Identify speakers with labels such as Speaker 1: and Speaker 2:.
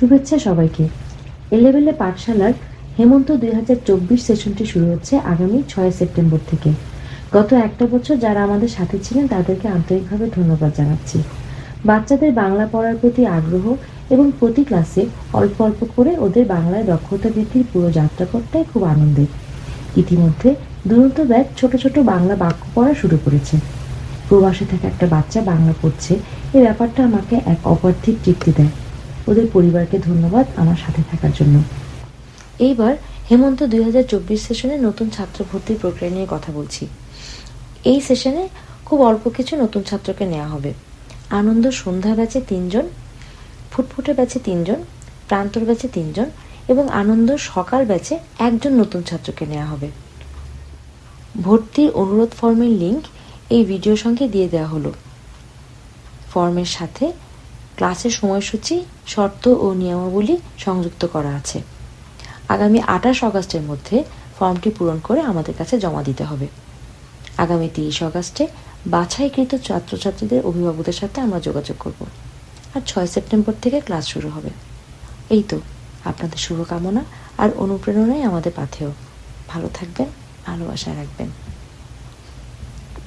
Speaker 1: শুভেচ্ছা সবাইকে। এলেবেলে পাঠশালার হেমন্ত দুই হাজার চব্বিশ সেশনটি শুরু হচ্ছে আগামী ছয় সেপ্টেম্বর থেকে। গত একটা বছর যারা আমাদের সাথে ছিলেন, তাদেরকে আন্তরিকভাবে ধন্যবাদ জানাচ্ছি। বাচ্চাদের বাংলা পড়ার প্রতি আগ্রহ এবং প্রতি ক্লাসে অল্প অল্প করে ওদের বাংলায় দক্ষতা বৃদ্ধির পুরো যাত্রাপথটাই খুব আনন্দের। ইতিমধ্যে দুরন্ত ব্যাচ ছোট ছোট বাংলা বাক্য পড়া শুরু করেছে। প্রবাসে থাকা একটা বাচ্চা বাংলা পড়ছে, এ ব্যাপারটা আমাকে এক অপার্থিক তৃপ্তি দেয়। ওদের পরিবারকে ধন্যবাদ আমার সাথে থাকার জন্য। এইবার হেমন্ত দুই হাজার চব্বিশ সেশনে নতুন ছাত্র ভর্তির প্রক্রিয়া নিয়ে কথা বলছি। এই সেশনে খুব অল্প কিছু নতুন ছাত্রকে নেওয়া হবে। আনন্দ সন্ধ্যা ব্যাচে তিনজন, ফুটফুটে ব্যাচে তিনজন, প্রান্তর ব্যাচে তিনজন এবং আনন্দ সকাল ব্যাচে একজন নতুন ছাত্রকে নেওয়া হবে। ভর্তির অনুরোধ ফর্মের লিংক এই ভিডিও সঙ্গে দিয়ে দেওয়া হলো। ফর্মের সাথে ক্লাসের সময়সূচি, শর্ত ও নিয়মাবলী সংযুক্ত করা আছে। আগামী আঠাশ অগস্টের মধ্যে ফর্মটি পূরণ করে আমাদের কাছে জমা দিতে হবে। আগামী তিরিশ অগস্টে বাছাইকৃত ছাত্রছাত্রীদের অভিভাবকদের সাথে আমরা যোগাযোগ করব আর ছয় সেপ্টেম্বর থেকে ক্লাস শুরু হবে। এই তো, আপনাদের শুভকামনা আর অনুপ্রেরণাই আমাদের পাথেয়। ভালো থাকবেন ভালোবাসায় রাখবেন।